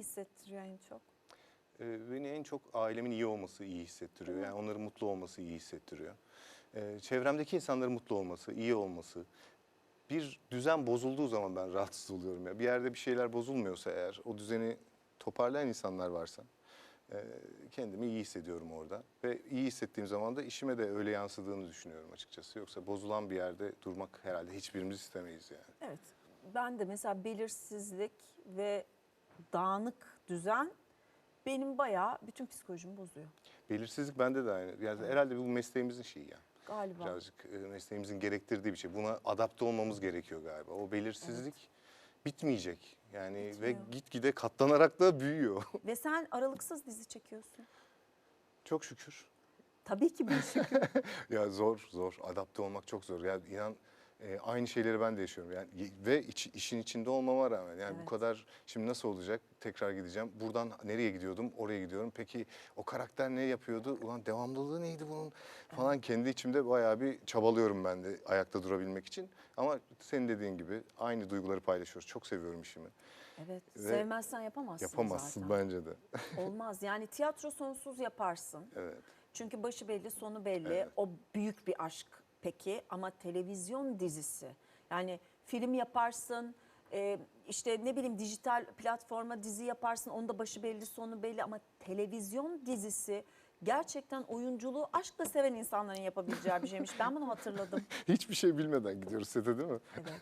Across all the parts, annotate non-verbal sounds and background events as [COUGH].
hissettiriyor en çok? Ee, beni en çok ailemin iyi olması iyi hissettiriyor. Yani onların mutlu olması iyi hissettiriyor. Ee, çevremdeki insanların mutlu olması, iyi olması. Bir düzen bozulduğu zaman ben [LAUGHS] rahatsız oluyorum ya. Bir yerde bir şeyler bozulmuyorsa eğer, o düzeni toparlayan insanlar varsa e, kendimi iyi hissediyorum orada. Ve iyi hissettiğim zaman da işime de öyle yansıdığını düşünüyorum açıkçası. Yoksa bozulan bir yerde durmak herhalde hiçbirimiz istemeyiz yani. Evet. Ben de mesela belirsizlik ve dağınık düzen benim bayağı bütün psikolojimi bozuyor Belirsizlik bende de aynı. Yani herhalde bu mesleğimizin şeyi yani. galiba. Birazcık e, mesleğimizin gerektirdiği bir şey. Buna adapte olmamız gerekiyor galiba. O belirsizlik bitmeyecek. Yani ve Bitmiyor. gitgide katlanarak da büyüyor. [LAUGHS] Ve sen aralıksız dizi çekiyorsun. çok şükür. Tabii ki bir şükür. [LAUGHS] Ya zor zor. Adapte olmak çok zor. Ya inan e, aynı şeyleri ben de yaşıyorum. Yani ve iç- işin içinde olmama rağmen yani Evet. bu kadar şimdi nasıl olacak? Tekrar gideceğim. Buradan nereye gidiyordum? Oraya gidiyorum. Peki o karakter ne yapıyordu? Ulan devamlılığı neydi bunun? Falan kendi içimde bayağı bir çabalıyorum ben de ayakta durabilmek için. Ama senin dediğin gibi aynı duyguları paylaşıyoruz. Çok seviyorum işimi. Evet. Ve Sevmezsen yapamazsın Yapamazsın zaten. bence de. [LAUGHS] Olmaz. Yani tiyatro sonsuz yaparsın. evet. Çünkü başı belli, sonu belli. Evet. O büyük bir aşk peki ama televizyon dizisi. Yani film yaparsın, e, işte ne bileyim dijital platforma dizi yaparsın. Onun da başı belli, sonu belli ama televizyon dizisi gerçekten oyunculuğu aşkla seven insanların yapabileceği bir şeymiş. Ben bunu hatırladım. [LAUGHS] Hiçbir şey bilmeden gidiyoruz sete değil mi? Evet.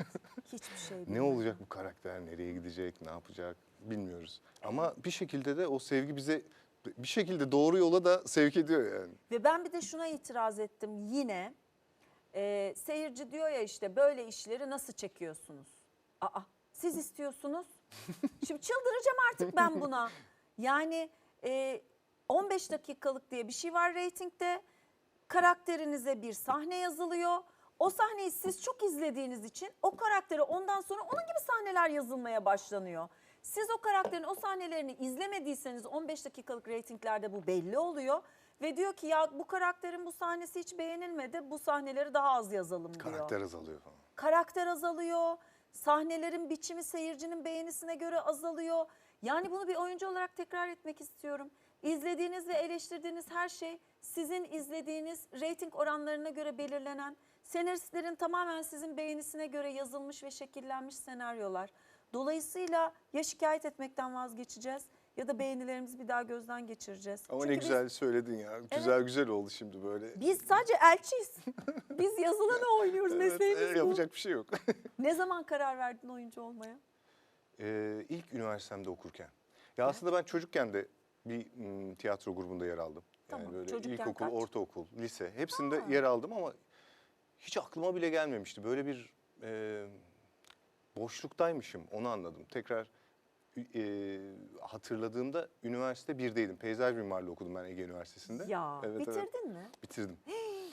Hiçbir şey Ne bilmeden. olacak bu karakter, nereye gidecek, ne yapacak bilmiyoruz. Ama bir şekilde de o sevgi bize bir şekilde doğru yola da sevk ediyor yani. Ve ben bir de şuna itiraz ettim yine. Ee, seyirci diyor ya işte böyle işleri nasıl çekiyorsunuz? Aa siz istiyorsunuz. [LAUGHS] Şimdi çıldıracağım artık ben buna. Yani e, 15 dakikalık diye bir şey var reytingde. Karakterinize bir sahne yazılıyor. O sahneyi siz çok izlediğiniz için o karaktere ondan sonra onun gibi sahneler yazılmaya başlanıyor. Siz o karakterin o sahnelerini izlemediyseniz 15 dakikalık reytinglerde bu belli oluyor. Ve diyor ki ya bu karakterin bu sahnesi hiç beğenilmedi bu sahneleri daha az yazalım diyor Karakter azalıyor falan. karakter azalıyor. Sahnelerin biçimi seyircinin beğenisine göre azalıyor. Yani bunu bir oyuncu olarak tekrar etmek istiyorum. İzlediğiniz ve eleştirdiğiniz her şey sizin izlediğiniz reyting oranlarına göre belirlenen, senaristlerin tamamen sizin beğenisine göre yazılmış ve şekillenmiş senaryolar. Dolayısıyla ya şikayet etmekten vazgeçeceğiz ya da beğenilerimizi bir daha gözden geçireceğiz. Ama Çünkü ne biz- güzel söyledin ya. Güzel güzel oldu şimdi böyle. Biz sadece elçiyiz. [LAUGHS] Biz yazılanı oynuyoruz. Evet, Mesleğimiz e, bu. yapacak bir şey yok. [LAUGHS] Ne zaman karar verdin oyuncu olmaya? Ee, ilk üniversitemde okurken. Ya aslında ben çocukken de bir mm, tiyatro grubunda yer aldım. Yani Tamam, böyle çocukken ilkokul, kaç? ortaokul, lise hepsinde Ha. yer aldım ama hiç aklıma bile gelmemişti. Böyle bir e, boşluktaymışım onu anladım. Tekrar e, hatırladığımda üniversite birdeydim. Peyzaj mimarlığı okudum ben Ege Üniversitesi'nde. Ya Evet, evet. bitirdin mi? Bitirdim.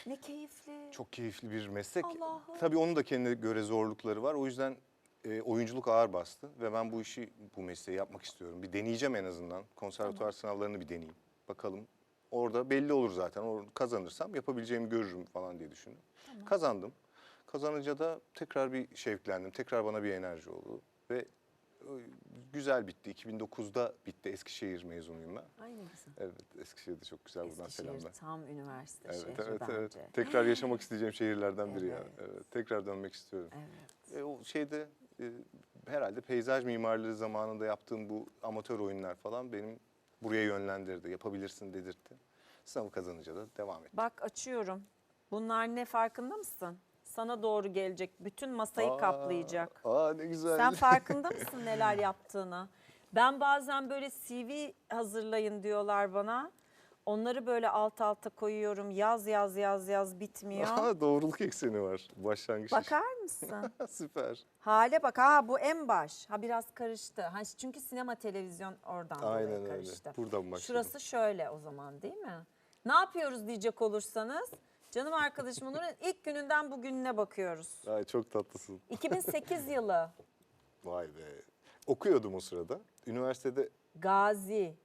Ne keyifli. Çok keyifli bir meslek. Tabii onun da kendine göre zorlukları var. O yüzden e, oyunculuk ağır bastı ve ben bu işi, bu mesleği yapmak istiyorum. Bir deneyeceğim en azından. Konservatuvar sınavlarını bir deneyeyim. Bakalım. Orada belli olur zaten. Orada kazanırsam yapabileceğimi görürüm falan diye düşündüm. Kazandım. Kazanınca da tekrar bir şevklendim. Tekrar bana bir enerji oldu ve güzel bitti. 2009'da bitti. Eskişehir mezunuyum ben. Ay ne güzel. Evet, Eskişehir'de çok güzel buradan Eskişehir selamlar. tam üniversite Evet, şehri evet, bence. evet. Tekrar [LAUGHS] yaşamak isteyeceğim şehirlerden biri ya. Evet. Evet, tekrar dönmek istiyorum. Evet. E, o şeyde e, herhalde peyzaj mimarlığı zamanında yaptığım bu amatör oyunlar falan benim buraya yönlendirdi. Yapabilirsin dedirtti. Sınavı kazanınca da devam ettim. Bak açıyorum. Bunlar ne farkında mısın? Sana doğru gelecek. Bütün masayı Aa, kaplayacak. Aa ne güzel. Sen farkında [LAUGHS] mısın neler yaptığını? Ben bazen böyle CV hazırlayın diyorlar bana. Onları böyle alt alta koyuyorum. Yaz yaz yaz yaz bitmiyor. Aa, doğruluk ekseni var başlangıç. Bakar mısın? [LAUGHS] Süper. Hale bak ha bu en baş. Ha biraz karıştı. Ha çünkü sinema televizyon oradan Aynen dolayı öyle. karıştı. Buradan başladım. Şurası şöyle o zaman değil mi? Ne yapıyoruz diyecek olursanız canım arkadaşım Onur'un [LAUGHS] ilk gününden bugününe bakıyoruz. Ay çok tatlısın. [LAUGHS] 2008 yılı Vay be. Okuyordum o sırada. Üniversitede Gazi.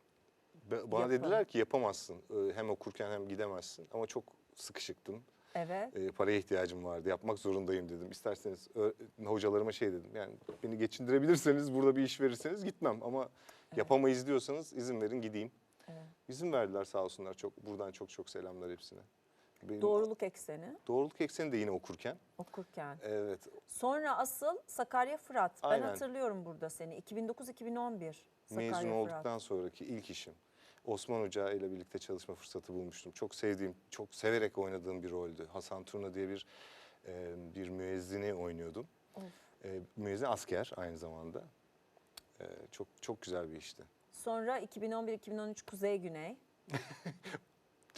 Be- Bana Yapın. dediler ki yapamazsın. Ee, Hem okurken hem gidemezsin. Ama çok sıkışıktım. Evet. E, paraya ihtiyacım vardı. Yapmak zorundayım dedim. İsterseniz ö- hocalarıma şey dedim. Yani beni geçindirebilirseniz burada bir iş verirseniz gitmem ama yapamayız diyorsanız izin verin gideyim. Evet. İzin verdiler sağ olsunlar. Çok buradan çok çok selamlar hepsine. Benim Doğruluk ekseni Doğruluk ekseni de yine okurken. okurken. Evet. Sonra asıl Sakarya Fırat. Ben Aynen. hatırlıyorum burada seni. 2009-2011 Sakarya Mezun Fırat. olduktan sonraki ilk işim. Osman Hoca ile birlikte çalışma fırsatı bulmuştum. Çok sevdiğim, çok severek oynadığım bir roldü. Hasan Turna diye bir e, bir müezzini oynuyordum. Of. E, müezzin asker aynı zamanda. E, çok çok güzel bir işti. Sonra 2011-2013 Kuzey Güney. [LAUGHS]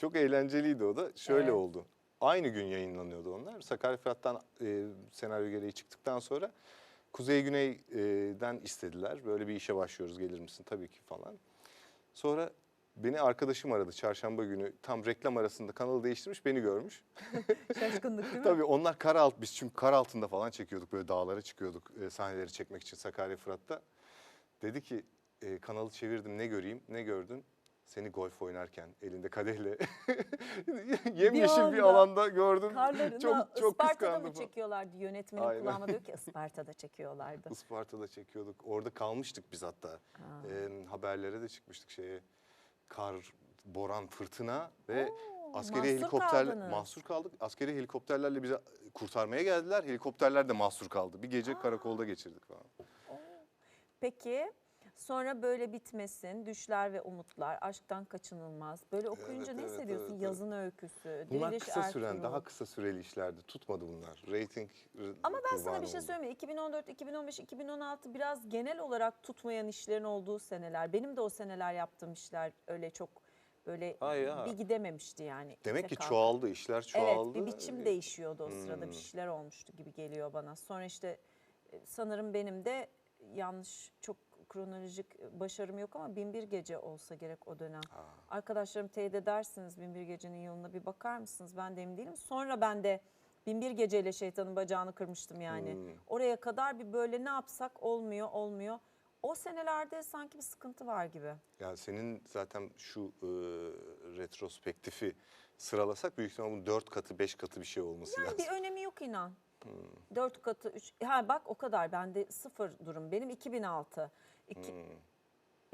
Çok eğlenceliydi o da. Şöyle Evet. oldu. Aynı gün yayınlanıyordu onlar. Sakarya Fırat'tan e, senaryo gereği çıktıktan sonra Kuzey Güney'den istediler. Böyle bir işe başlıyoruz gelir misin? Tabii ki falan. Sonra beni arkadaşım aradı çarşamba günü. Tam reklam arasında kanalı değiştirmiş beni görmüş. [LAUGHS] Şaşkınlık değil mi? Tabii onlar kar alt biz çünkü kar altında falan çekiyorduk. Böyle dağlara çıkıyorduk e, sahneleri çekmek için Sakarya Fırat'ta. Dedi ki e, kanalı çevirdim ne göreyim ne gördün? Seni golf oynarken elinde kadehle [LAUGHS] yemyeşil bir, anda alanda gördüm. Karlarına çok çok Isparta'da mı çekiyorlardı? Yönetmenin Aynen. kulağıma diyor ki [LAUGHS] Isparta'da çekiyorlardı. Isparta'da çekiyorduk. Orada kalmıştık biz hatta. Ha. E, haberlere de çıkmıştık şeye. Kar, boran, fırtına ve Oo, askeri mahsur helikopter kaldınız. mahsur kaldık. Askeri helikopterlerle bizi kurtarmaya geldiler. Helikopterler de mahsur kaldı. Bir gece karakolda geçirdik falan. Peki sonra böyle bitmesin, düşler ve umutlar, aşktan kaçınılmaz. Böyle okuyunca Evet, ne evet, hissediyorsun? evet, evet. Yazın öyküsü, Bunlar Diriliş kısa süren, Ertuğrul. daha kısa süreli işlerdi. Tutmadı bunlar. Rating Ama ben sana bir şey söyleyeyim mi? 2014, 2015, 2016 biraz genel olarak tutmayan işlerin olduğu seneler. Benim de o seneler yaptığım işler öyle çok böyle Ha ya. bir gidememişti yani. Demek ki çoğaldı, işler Evet çoğaldı. bir biçim değişiyordu o sırada Hmm. bir şeyler olmuştu gibi geliyor bana. Sonra işte e, sanırım benim de yanlış çok kronolojik başarım yok ama Binbir Gece olsa gerek o dönem. Ha. Arkadaşlarım teyit edersiniz Binbir Gece'nin yoluna bir bakar mısınız? Ben de emin değilim. Sonra ben de Binbir Gece'yle şeytanın bacağını kırmıştım yani. Hmm. Oraya kadar bir böyle ne yapsak olmuyor olmuyor. O senelerde sanki bir sıkıntı var gibi. Yani senin zaten şu e, retrospektifi sıralasak büyük ihtimalle bunun dört katı, beş katı bir şey olması Yani lazım. bir önemi yok inan. Hmm. Katı, üç. Ha bak o kadar. Bende sıfır durum. Benim 2006. İki, Hmm.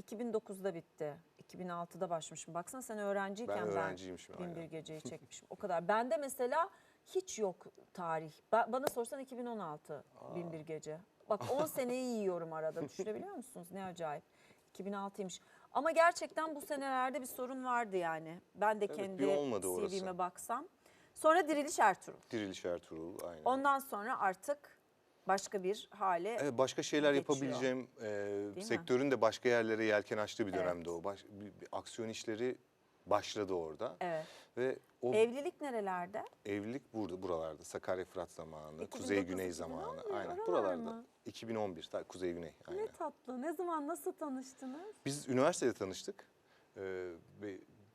2009'da bitti. 2006'da başlamışım. Baksana sen öğrenciyken Ben ben, öğrenciymişim, bin bir geceyi [LAUGHS] çekmişim. O kadar. Bende mesela hiç yok tarih. Ba- bana sorsan 2016 bin bir gece. Bak 10 [LAUGHS] seneyi yiyorum arada. Düşünebiliyor musunuz? Ne acayip. 2006'ymış. Ama gerçekten bu senelerde bir sorun vardı yani. Ben de Evet, kendi. CV'me baksam. Sonra Diriliş Ertuğrul. Diriliş Ertuğrul, aynen. Ondan sonra artık başka bir hale Evet, başka şeyler geçiyor. yapabileceğim, e, mi? sektörün de başka yerlere yelken açtığı bir Evet. dönemde o. Baş, bir, bir aksiyon işleri başladı orada. Evet. Ve o Evlilik nerelerde? evlilik burada buralarda. Sakarya Fırat zamanı, 2009, Kuzey Güney 2011, zamanı. Aynen buralarda. mı? 2011, tabii Kuzey Güney. Aynen. Ne tatlı. Ne zaman nasıl tanıştınız? Biz üniversitede tanıştık. Ee,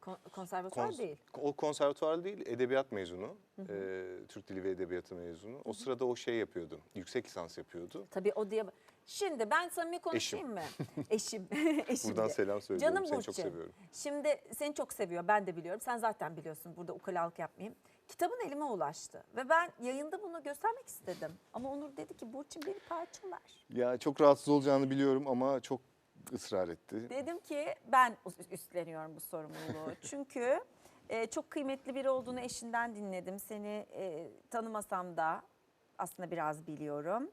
Kon- konservatuvar kons- değil. O konservatuvar değil, edebiyat mezunu. Ee, Türk Dili ve Edebiyatı mezunu. O sırada o şey yapıyordu, yüksek lisans yapıyordu. Tabii o diye. Şimdi ben samimi konuşayım mı? Eşim. [LAUGHS] Eşim. Buradan de. selam söylüyorum, Canım seni Burçin. çok seviyorum. Şimdi seni çok seviyor. Ben de biliyorum. Sen zaten biliyorsun. Burada ukalalık yapmayayım. Kitabın elime ulaştı. Ve ben yayında bunu göstermek istedim. Ama Onur dedi ki Burçin beni parçalar. Ya çok rahatsız olacağını biliyorum ama çok ısrar etti. Dedim ki ben üst- üstleniyorum bu sorumluluğu. [LAUGHS] Çünkü e, çok kıymetli biri olduğunu eşinden dinledim. Seni e, tanımasam da aslında biraz biliyorum.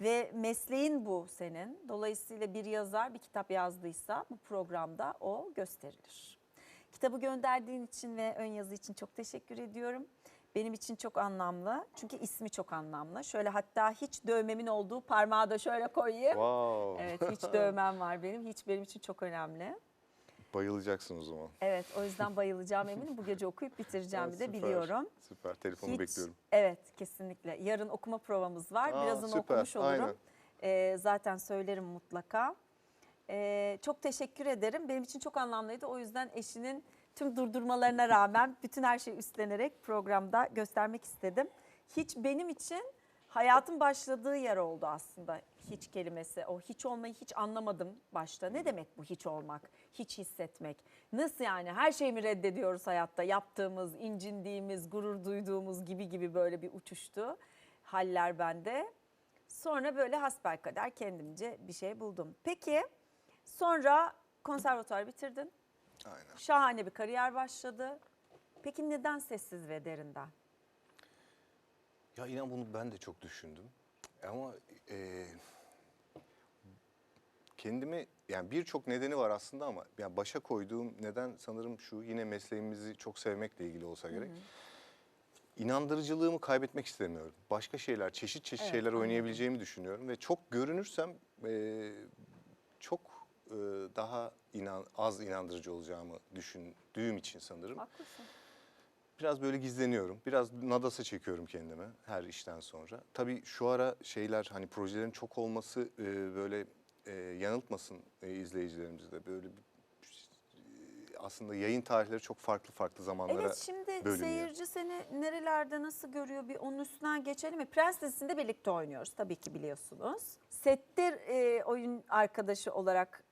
Ve mesleğin bu senin. Dolayısıyla bir yazar bir kitap yazdıysa bu programda o gösterilir. Kitabı gönderdiğin için ve ön yazı için çok teşekkür ediyorum. Benim için çok anlamlı. Çünkü ismi çok anlamlı. Şöyle hatta hiç dövmemin olduğu parmağı da şöyle koyayım. Wow. Evet hiç dövmem var benim. Hiç benim için çok önemli. Bayılacaksın o zaman. Evet o yüzden bayılacağım eminim. Bu gece okuyup bitireceğim Ha, [LAUGHS] bir de süper, biliyorum. Süper. Telefonu Hiç- bekliyorum. Evet kesinlikle. Yarın okuma provamız var. Aa, Birazını süper, okumuş olurum. aynen. Ee, zaten söylerim mutlaka. Ee, çok teşekkür ederim. Benim için çok anlamlıydı. O yüzden eşinin tüm durdurmalarına rağmen bütün her şeyi üstlenerek programda göstermek istedim. Hiç benim için hayatın başladığı yer oldu aslında hiç kelimesi. O hiç olmayı hiç anlamadım başta. Ne demek bu hiç olmak, hiç hissetmek? Nasıl yani her şeyi mi reddediyoruz hayatta? Yaptığımız, incindiğimiz, gurur duyduğumuz gibi gibi böyle bir uçuştu haller bende. Sonra böyle hasbelkader kendimce bir şey buldum. Peki sonra konservatuar bitirdin. Aynen. Şahane bir kariyer başladı. Peki neden sessiz ve derinden? Ya inan bunu ben de çok düşündüm. Ama e, kendimi yani birçok nedeni var aslında ama yani başa koyduğum neden sanırım şu yine mesleğimizi çok sevmekle ilgili olsa gerek. İnandırıcılığımı kaybetmek istemiyorum. Başka şeyler, çeşit çeşit Evet, şeyler anladım. oynayabileceğimi düşünüyorum ve çok görünürsem e, çok e, daha inan, az inandırıcı olacağımı düşündüğüm için sanırım. Haklısın. Biraz böyle gizleniyorum. Biraz nadasa çekiyorum kendime her işten sonra. Tabii şu ara şeyler hani projelerin çok olması e, böyle e, yanıltmasın e, izleyicilerimizi de. Böyle bir- e, aslında yayın tarihleri çok farklı farklı zamanlara. Evet şimdi bölünüyor. seyirci seni nerelerde nasıl görüyor bir onun üstünden geçelim mi? Prens dizisinde birlikte oynuyoruz tabii ki biliyorsunuz. Sette e, oyun arkadaşı olarak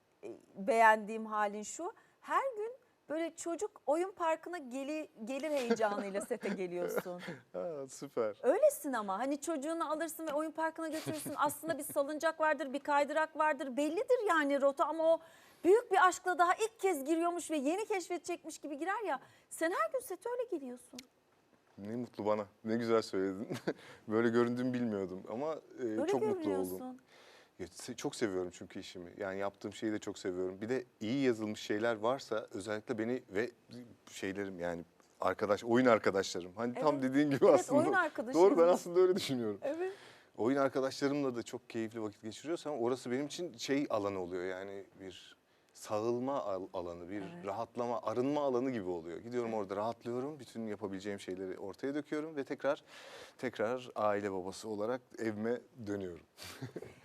beğendiğim halin şu. Her gün böyle çocuk oyun parkına geli, gelir heyecanıyla sete [LAUGHS] geliyorsun. Ha, süper. Öylesin ama hani çocuğunu alırsın ve oyun parkına götürürsün. [LAUGHS] Aslında bir salıncak vardır, bir kaydırak vardır. Bellidir yani rota ama o büyük bir aşkla daha ilk kez giriyormuş ve yeni keşfedecekmiş gibi girer ya. Sen her gün sete öyle geliyorsun. Ne mutlu bana. Ne güzel söyledin. [LAUGHS] böyle göründüğümü bilmiyordum ama e, Öyle çok mutlu oldum. Çok seviyorum çünkü işimi. Yani yaptığım şeyi de çok seviyorum. Bir de iyi yazılmış şeyler varsa özellikle beni ve şeylerim yani arkadaş, oyun arkadaşlarım. Hani tam Evet. dediğin gibi Evet, aslında. oyun arkadaşın. Doğru ben aslında öyle düşünüyorum. Evet. Oyun arkadaşlarımla da çok keyifli vakit geçiriyorsam orası benim için şey alanı oluyor yani bir sağılma al- alanı, bir Evet. rahatlama, arınma alanı gibi oluyor. Gidiyorum orada rahatlıyorum, bütün yapabileceğim şeyleri ortaya döküyorum ve tekrar tekrar aile babası olarak evime dönüyorum. [LAUGHS]